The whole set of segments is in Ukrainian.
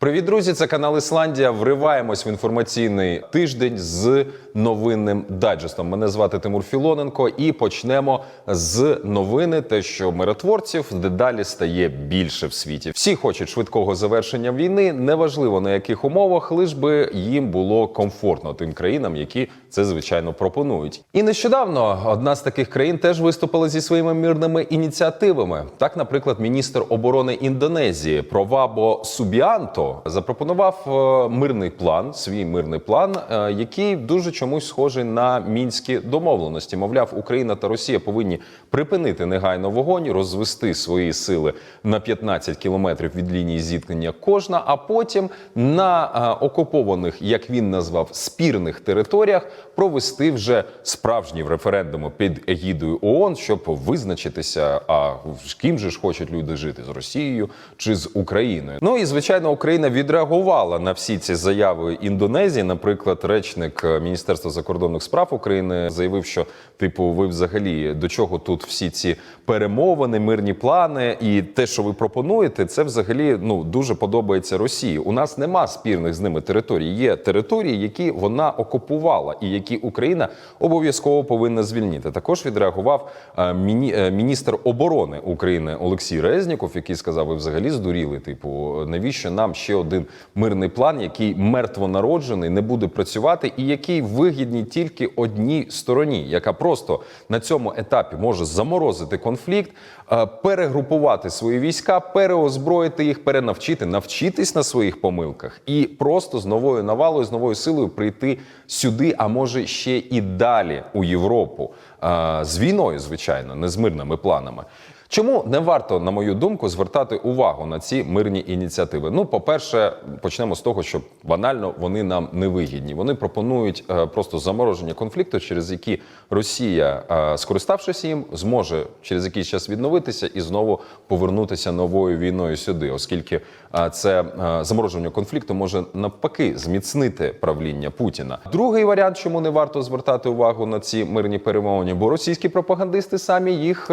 Привіт, друзі! Це канал Ісландія. Вриваємось в інформаційний тиждень з новинним дайджестом. Мене звати Тимур Філоненко, і почнемо з новини, те, що миротворців дедалі стає більше в світі. Всі хочуть швидкого завершення війни, неважливо на яких умовах, лиш би їм було комфортно тим країнам, які це звичайно пропонують. І нещодавно одна з таких країн теж виступила зі своїми мирними ініціативами. Так, наприклад, міністр оборони Індонезії Провабо Субіанто запропонував е, мирний план, свій мирний план, е, який дуже чомусь схожий на мінські домовленості. Мовляв, Україна та Росія повинні припинити негайно вогонь, розвести свої сили на 15 кілометрів від лінії зіткнення кожна, а потім на е, окупованих, як він назвав, спірних територіях провести вже справжні референдуми під егідою ООН, щоб визначитися, а з ким же ж хочуть люди жити з Росією чи з Україною. Ну і звичайно, Україна відреагувала на всі ці заяви Індонезії. Наприклад, речник е, Міністерства закордонних справ України заявив, що типу, ви взагалі до чого тут всі ці перемовини, мирні плани, і те, що ви пропонуєте, це взагалі ну дуже подобається Росії. У нас нема спірних з ними територій. Є території, які вона окупувала, і які Україна обов'язково повинна звільнити. Також відреагував е, міні, е, міністр оборони України Олексій Резніков, який сказав: ви взагалі здуріли. Типу, навіщо нам ще один мирний план, який мертвонароджений, не буде працювати, і який вигідний тільки одній стороні, яка просто на цьому етапі може заморозити конфлікт, е, перегрупувати свої війська, переозброїти їх, перенавчити, навчитись на своїх помилках і просто з новою навалою, з новою силою прийти сюди, а може ще і далі у Європу е, з війною, звичайно, не з мирними планами. Чому не варто, на мою думку, звертати увагу на ці мирні ініціативи? Ну, по-перше, почнемо з того, що банально вони нам не вигідні. Вони пропонують е, просто замороження конфлікту, через які Росія, е, скориставшись їм, зможе через якийсь час відновитися і знову повернутися новою війною сюди, оскільки е, це замороження конфлікту може навпаки зміцнити правління Путіна. Другий варіант, чому не варто звертати увагу на ці мирні перемовини, бо російські пропагандисти самі їх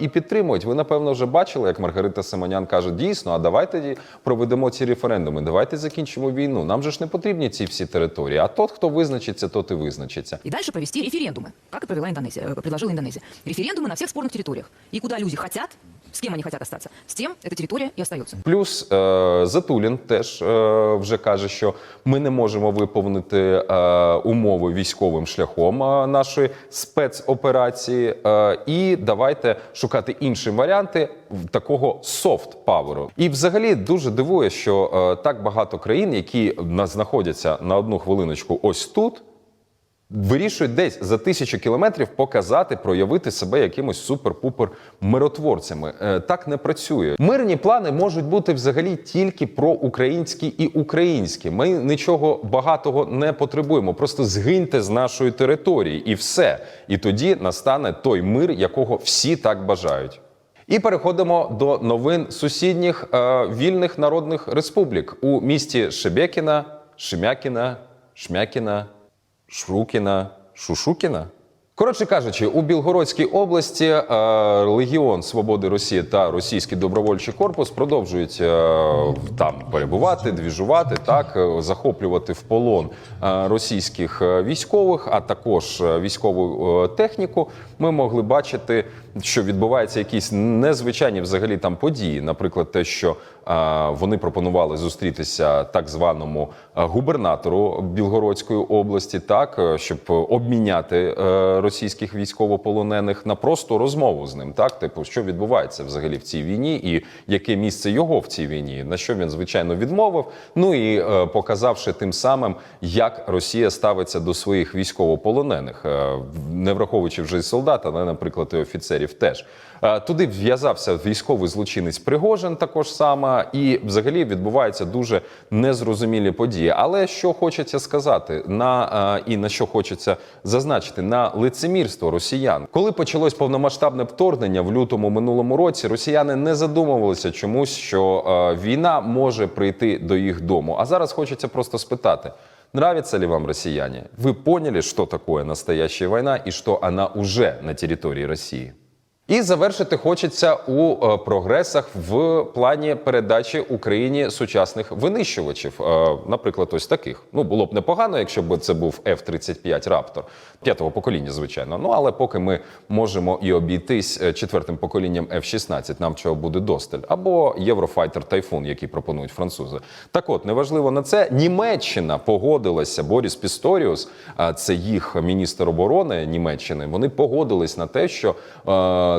і підтримують Ви напевно вже бачили, як Маргарита Симонян каже: дійсно, а давайте тоді проведемо ці референдуми. Давайте закінчимо війну. Нам же ж не потрібні ці всі території. А тот, хто визначиться, тот і визначиться. И дальше провести референдумы, как и провела Индонезия, э, предложила Индонезия. Референдумы на всех спорных территориях. И куда люди хотят, с кем они хотят остаться, с тем эта территория и остается. Плюс е, Затулін теж е, вже каже, що ми не можемо виповнити е, умови військовим шляхом е, нашої спецоперації. Е, і давайте шукати інші варіанти такого софт паверу. І взагалі дуже дивує, що е, так багато країн, які на- знаходяться на одну хвилиночку ось тут. Вирішують десь за тисячу кілометрів показати, проявити себе якимось супер-пупер миротворцями. Е, так не працює. Мирні плани можуть бути взагалі тільки про українські і українські. Ми нічого багатого не потребуємо. Просто згиньте з нашої території і все. І тоді настане той мир, якого всі так бажають. І переходимо до новин сусідніх е, вільних народних республік у місті Шебекіна, Шемякіна, Шмякіна. Шрукіна, Шушукіна. Коротше кажучи, у Білгородській області е, Легіон Свободи Росії та Російський добровольчий корпус продовжують е, там перебувати, двіжувати, так е, захоплювати в полон е, російських е, військових, а також військову техніку. Ми могли бачити, що відбуваються якісь незвичайні взагалі там події. Наприклад, те, що е, вони пропонували зустрітися так званому губернатору Білгородської області, так е, щоб обміняти е, російських військовополонених на просто розмову з ним. Так, типу, що відбувається взагалі в цій війні, і яке місце його в цій війні, на що він звичайно відмовив. Ну і е, показавши тим самим, як Росія ставиться до своїх військовополонених, е, не враховуючи вже і солдат, але, наприклад, і офіцерів теж. Е, Туди в'язався військовий злочинець Пригожин, також саме, і взагалі відбуваються дуже незрозумілі події. Але що хочеться сказати, на е, і на що хочеться зазначити на лицемірство росіян, коли почалось повномасштабне вторгнення в лютому минулому році, росіяни не задумувалися чомусь, що е, війна може прийти до їх дому. А зараз хочеться просто спитати. Нравится ли вам россияне? Вы поняли, что такое настоящая война и что она уже на территории России? І завершити хочеться у е, прогресах в плані передачі Україні сучасних винищувачів. Е, наприклад, ось таких. Ну було б непогано, якщо б це був F-35 Raptor п'ятого покоління, звичайно. Ну але поки ми можемо і обійтись е, четвертим поколінням F-16, нам чого буде досталь, або Єврофайтер Тайфун, який пропонують французи. Так от неважливо на це. Німеччина погодилася. Боріс Пісторіус, це їх міністр оборони Німеччини. Вони погодились на те, що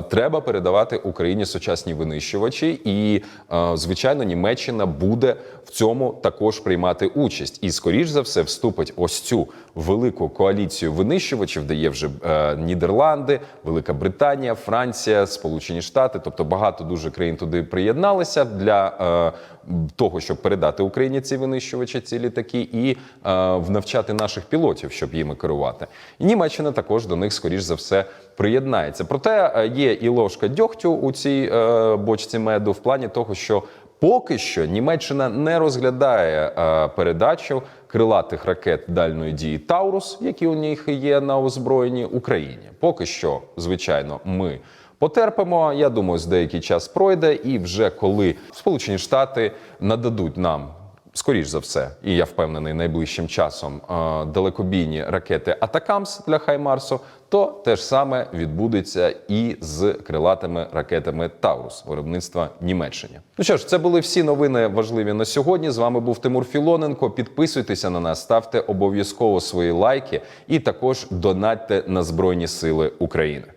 треба передавати Україні сучасні винищувачі, і е, звичайно, Німеччина буде в цьому також приймати участь. І скоріш за все вступить ось цю велику коаліцію винищувачів, де є вже е, Нідерланди, Велика Британія, Франція, Сполучені Штати, тобто багато дуже країн туди приєдналися для е, того, щоб передати Україні ці винищувачі, ці літаки, і навчати наших пілотів, щоб їми керувати. І Німеччина також до них, скоріш за все, приєднається. Проте е, є і ложка дьогтю у цій е, бочці меду в плані того, що Поки що Німеччина не розглядає е, передачу крилатих ракет дальної дії Таурус, які у них є на озброєнні Україні. Поки що, звичайно, ми потерпимо. Я думаю, з деякий час пройде, і вже коли Сполучені Штати нададуть нам. Скоріш за все, і я впевнений, найближчим часом е, далекобійні ракети Атакамс для Хаймарсу, то те ж саме відбудеться і з крилатими ракетами Таурус виробництва Німеччини. Ну що ж, це були всі новини важливі на сьогодні. З вами був Тимур Філоненко. Підписуйтеся на нас, ставте обов'язково свої лайки і також донатьте на Збройні Сили України.